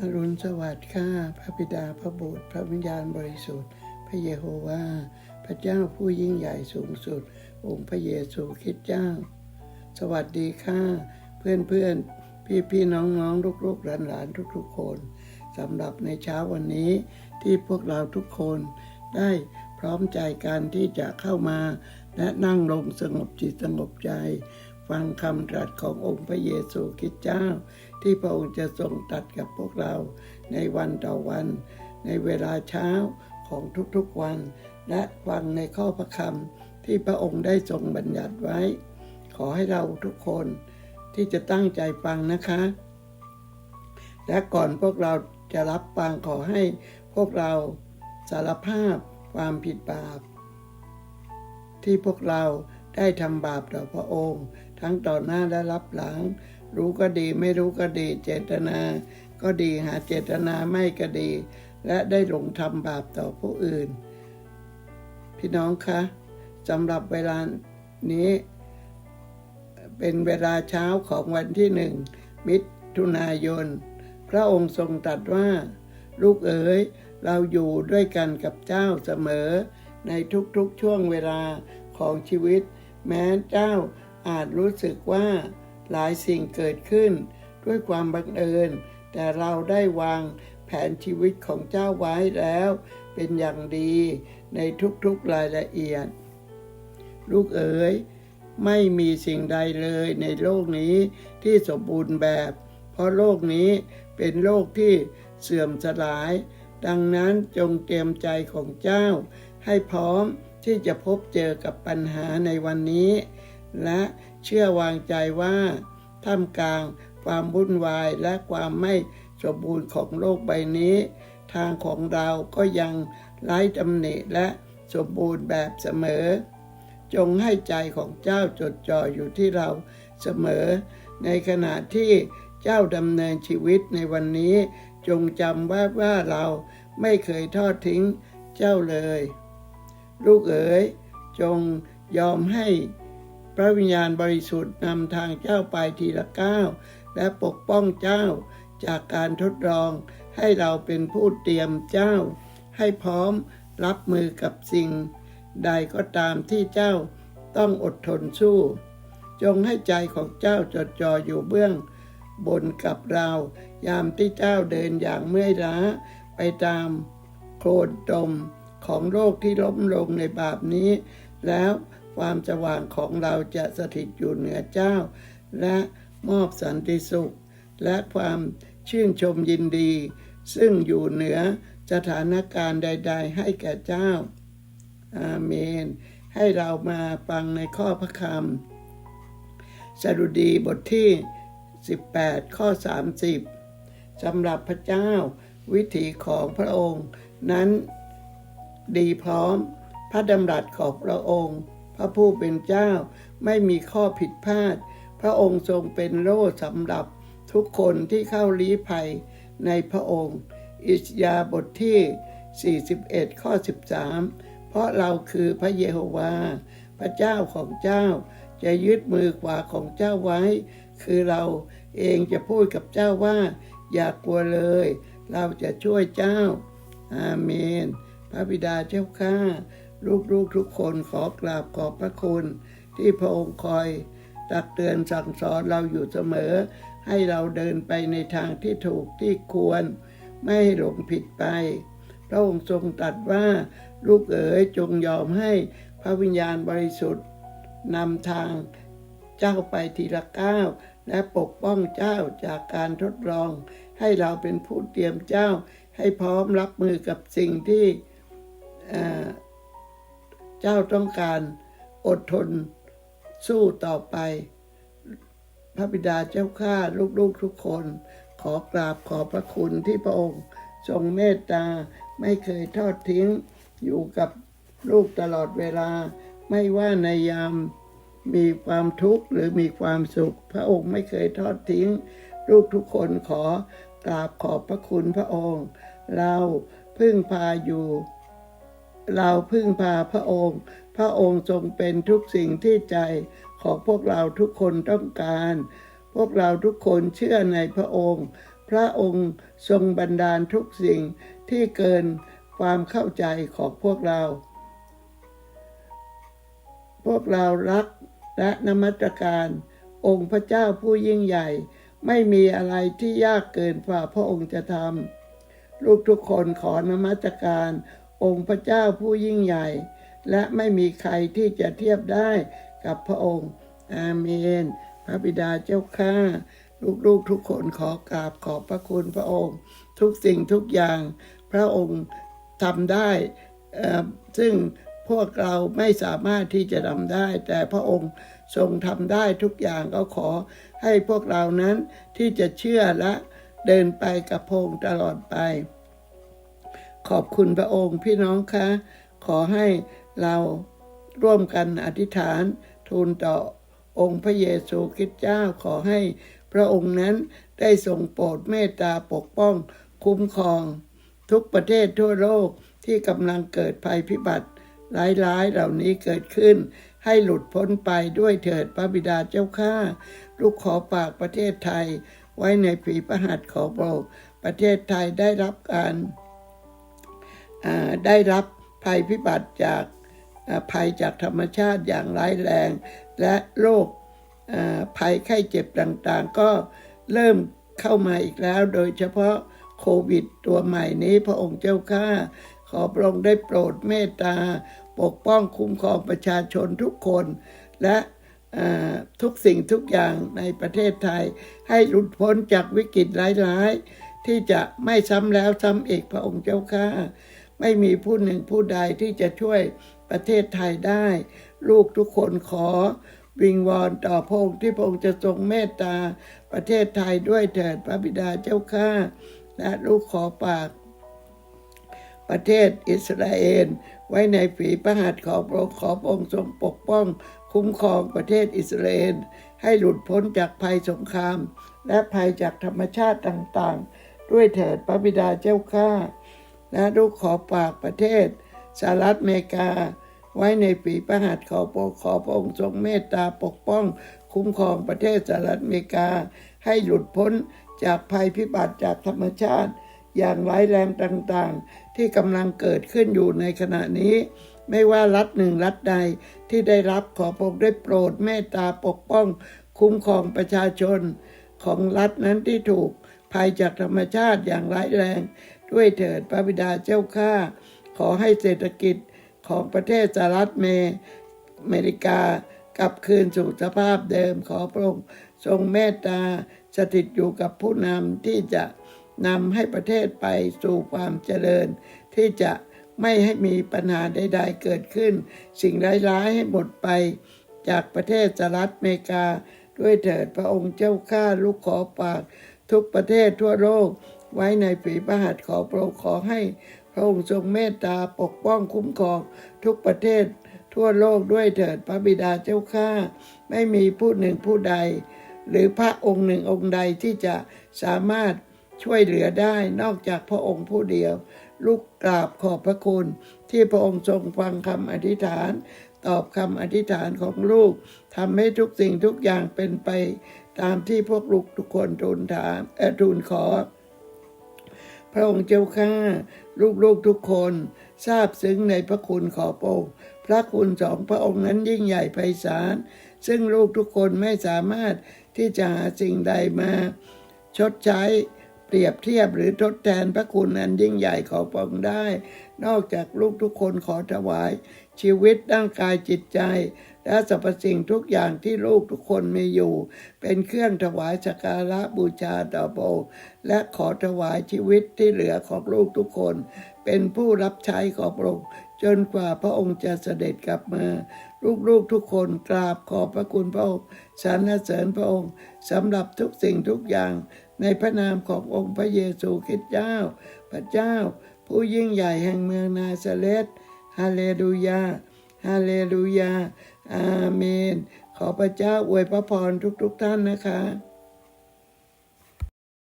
อรุณสวัสดิ์ข้าพระบิดาพระบุตร พระวิญญาณบริสุทธิ์ พระเยโฮวาห์พระเจ้าผู้ยิ่งใหญ่สูงสุด องค์พระเยซูคริสต์เจ้า สวัสดีค่ะ เพื่อนเพื่อนพี่พี่น้องน้องลูกลูกหลานหลานทุกทุกคนสำหรับในเช้าวันนี้ที่พวกเราทุกคนได้พร้อมใจกันที่จะเข้ามาและนั่งลงสงบจิตสงบใจ ฟังคำตรัสขององค์พระเยซูคริสต์เจ้า ที่พระองค์จะทรงตรัสกับพวกเราในวันต่อวัน ในเวลาเช้าของทุกๆวัน และฟังในข้อพระคำที่พระองค์ได้ทรงบัญญัติไว้ ขอให้เราทุกคนที่จะตั้งใจฟังนะคะ และก่อนพวกเราจะรับฟังขอให้พวกเราสารภาพความผิดบาป ที่พวกเราได้ทำบาปต่อพระองค์ ทั้งต่อหน้าและรับหลัง รู้ก็ดีไม่รู้ก็ดี เจตนา ก็ดีหาเจตนาไม่ก็ดี และได้หลงทำบาปต่อผู้อื่น พี่น้องคะสำหรับเวลานี้ เป็นเวลาเช้าของวันที่หนึ่งมิถุนายน พระองค์ทรงตรัสว่า ลูกเอ๋ยเราอยู่ด้วยกันกับเจ้าเสมอ ในทุกๆช่วงเวลาของชีวิต แม้เจ้า อาจรู้สึกว่าหลายสิ่งเกิดขึ้น ด้วยความบังเอิญ แต่เราได้วางแผนชีวิตของเจ้าไว้แล้ว เป็นอย่างดีในทุกๆรายละเอียด ลูกเอ๋ยไม่มีสิ่งใดเลยในโลกนี้ที่สมบูรณ์แบบ เพราะโลกนี้เป็นโลกที่เสื่อมสลาย ดังนั้นจงเตรียมใจของเจ้า ให้พร้อมที่จะพบเจอกับปัญหาในวันนี้ และเชื่อวางใจว่าท่ามกลางความวุ่นวายและความไม่สมบูรณ์ของโลกใบนี้ ทางของเราก็ยังไร้ตำหนิและสมบูรณ์แบบเสมอ จงให้ใจของเจ้าจดจ่ออยู่ที่เราเสมอ ในขณะที่เจ้าดำเนินชีวิตในวันนี้ จงจำว่าว่าเราไม่เคยทอดทิ้งเจ้าเลย ลูกเอ๋ยจงยอมให้ พระวิญญาณบริสุทธิ์นำทางเจ้าไปทีละก้าวและปกป้องเจ้าจากการทดลอง ให้เราเป็นผู้เตรียมเจ้า ให้พร้อมรับมือกับสิ่ง ใดก็ตามที่เจ้าต้องอดทนสู้ จงให้ใจของเจ้าจดจ่ออยู่เบื้อง บนกับเรา ยามที่เจ้าเดินอย่างเมื่อยล้า ไปตามโคลนตมของโลกที่ล้มลงในบาปนี้ แล้ว ความสว่างของเราจะสถิตอยู่เหนือเจ้า และมอบสันติสุข และความชื่นชมยินดี ซึ่งอยู่เหนือสถานการณ์ใด ๆ ให้แก่เจ้า อาเมน ให้เรามาฟังในข้อพระคำสดุดีบทที่ 18 ข้อ 30สำหรับพระเจ้า วิถีของพระองค์นั้นดีพร้อมพระดำรัสของพระองค์ พระผู้เป็นเจ้าไม่มีข้อผิดพลาด พระองค์ทรงเป็นโล่สำหรับทุกคนที่เข้าลี้ภัยในพระองค์ อิสยาบทที่ 41 ข้อ 13 เพราะเราคือพระเยโฮวาห์พระเจ้าของเจ้า จะยึดมือขวาของเจ้าไว้ คือเราเองจะพูดกับเจ้าว่า อย่ากลัวเลย เราจะช่วยเจ้า อาเมน พระบิดาเจ้าข้า ลูกๆทุกคนขอกราบขอบพระคุณ ที่พระองค์คอย ตักเตือนสั่งสอนเราอยู่เสมอ ให้เราเดินไปในทางที่ถูกที่ควร ไม่ให้หลงผิดไป พระองค์ทรงตรัสว่า ลูกเอ๋ยจงยอมให้พระวิญญาณบริสุทธิ์นำทางเจ้าไปทีละก้าวและปกป้องเจ้าจากการทดลอง ให้เราเป็นผู้เตรียมเจ้าให้พร้อมรับมือกับสิ่งที่ เจ้าต้องการอดทนสู้ต่อไป พระบิดาเจ้าข้าลูกๆทุกคน ขอกราบขอบพระคุณที่พระองค์ทรงเมตตาไม่เคยทอดทิ้ง อยู่กับลูกตลอดเวลา ไม่ว่าในยามมีความทุกข์หรือมีความสุข พระองค์ไม่เคยทอดทิ้ง ลูกทุกคนขอกราบขอบพระคุณพระองค์ เราพึ่งพาอยู่ เราพึ่งพาพระองค์ พระองค์ทรงเป็นทุกสิ่งที่ใจของพวกเราทุกคนต้องการ พวกเราทุกคนเชื่อในพระองค์ พระองค์ทรงบันดาลทุกสิ่งที่เกินความเข้าใจของพวกเรา พวกเรารักและนมัสการองค์พระเจ้าผู้ยิ่งใหญ่ ไม่มีอะไรที่ยากเกินกว่าพระองค์จะทำลูกทุกคนขอนมัสการ องค์พระเจ้าผู้ยิ่งใหญ่ และไม่มีใครที่จะเทียบได้กับพระองค์ อาเมน พระบิดาเจ้าข้าลูกๆทุกคนขอกราบขอบพระคุณพระองค์ ทุกสิ่งทุกอย่างพระองค์ทำได้ ซึ่งพวกเราไม่สามารถที่จะทำได้ แต่พระองค์ทรงทำได้ทุกอย่างก็ขอให้พวกเรานั้นที่จะเชื่อและเดินไปกับพระองค์ตลอดไป ขอบคุณพระองค์พี่น้องคะ ขอให้เราร่วมกันอธิษฐานทูลต่อองค์พระเยซูคริสต์เจ้าขอให้พระองค์นั้นได้ทรงโปรดเมตตาปกป้องคุ้มครอง ทุกประเทศทั่วโลกที่กำลังเกิดภัยพิบัติร้ายๆเหล่านี้เกิดขึ้น ให้หลุดพ้นไปด้วยเถิดพระบิดาเจ้าข้าลูกขอฝากประเทศไทย ไว้ในผีประหัตของพรประเทศไทยได้รับการ ได้รับภัยพิบัติจากภัยจากธรรมชาติอย่างร้ายแรง และโรคภัยไข้เจ็บต่างๆ ก็เริ่มเข้ามาอีกแล้ว โดยเฉพาะโควิดตัวใหม่นี้พระองค์เจ้าข้าขอพระองค์ได้โปรดเมตตา ปกป้องคุ้มครองประชาชนทุกคน และทุกสิ่งทุกอย่างในประเทศไทย ให้หลุดพ้นจากวิกฤตร้ายๆ ที่จะไม่ซ้ำแล้วซ้ำอีกพระองค์เจ้าข้า ไม่มีผู้หนึ่งผู้ใดที่จะช่วยประเทศไทยได้ ลูกทุกคนขอ วิงวอนต่อพระองค์ที่พระองค์จะทรงเมตตา ประเทศไทยด้วยเถิดพระบิดาเจ้าข้าและลูกขอปากประเทศอิสราเอลไว้ในฝีพระหัตถ์ของพระองค์ขอพระองค์ทรงปกป้อง คุ้มครองประเทศอิสราเอลให้หลุดพ้นจากภัยสงคราม และภัยจากธรรมชาติต่างๆ ด้วยเถิดพระบิดาเจ้าข้า และลูกขอฝากประเทศสหรัฐอเมริกา ไว้ในฝีพระหัตขอพระขอพระองค์ทรงเมตตาปกป้อง คุ้มครองประเทศสหรัฐอเมริกา ให้หลุดพ้นจากภัยพิบัติจากธรรมชาติ อย่างร้ายแรงต่างๆ ที่กำลังเกิดขึ้นอยู่ในขณะนี้ ไม่ว่ารัฐหนึ่งรัฐใดที่ได้รับขอพระองค์ได้โปรดเมตตาปกป้อง คุ้มครองประชาชนของรัฐนั้นที่ถูกภัยจากธรรมชาติอย่างร้ายแรง ด้วยเถิดพระบิดาเจ้าข้าขอให้เศรษฐกิจของประเทศสหรัฐเมอเมริกากลับคืนสู่สภาพเดิมขอพระองค์ทรงเมตตาสถิตอยู่กับผู้นำที่จะนำให้ประเทศไปสู่ความเจริญ ที่จะไม่ให้มีปัญหาใด ๆ เกิดขึ้น สิ่งร้ายๆให้หมดไป จากประเทศสหรัฐอเมริกา ด้วยเถิดพระองค์เจ้าข้าลูกขอปาก ทุกประเทศทั่วโลก ไว้ในฝีพระหัตถ์ขอพระองค์ขอให้พระองค์ทรงเมตตาปกป้องคุ้มครองทุกประเทศทั่วโลกด้วยเถิดพระบิดาเจ้าข้าไม่มีผู้หนึ่งผู้ใด หรือพระองค์หนึ่งองค์ใดที่จะสามารถช่วยเหลือได้นอกจากพระองค์ผู้เดียว ลูกกราบขอบพระคุณ ที่พระองค์ทรงฟังคำอธิษฐาน ตอบคำอธิษฐานของลูกทำให้ทุกสิ่งทุกอย่างเป็นไป ตามที่พวกลูกทุกคนทูลถามเออทูลขอ พระองค์เจ้าข้าลูกๆทุกคนทราบซึ้งในพระคุณขอพระองค์พระคุณสองพระองค์นั้นยิ่งใหญ่ไพศาลซึ่งลูกทุกคนไม่สามารถที่จะหาสิ่งใดมา ชดใช้ เปรียบเทียบหรือทดแทนพระคุณอันยิ่งใหญ่ของพระองค์ได้ นอกจากลูกทุกคนขอถวาย ชีวิตร่างกายจิตใจ และสรรพสิ่งทุกอย่างที่ลูกทุกคนมีอยู่ เป็นเครื่องถวายสักการะบูชาต่อพระองค์และขอถวายชีวิตที่เหลือของลูกทุกคน เป็นผู้รับใช้ของพระองค์จนกว่าพระองค์จะเสด็จกลับมา ลูกๆทุกคนกราบขอบพระคุณพระองค์สรรเสริญพระองค์สำหรับทุกสิ่งทุกอย่าง ในพระนามขององค์พระเยซูคริสต์เจ้า พระเจ้า ผู้ยิ่งใหญ่แห่งเมืองนาซาเลสฮาเลลูยา ฮาเลลูยา อาเมน ขอพระเจ้าอวยพระพรทุกๆทท่านนะคะ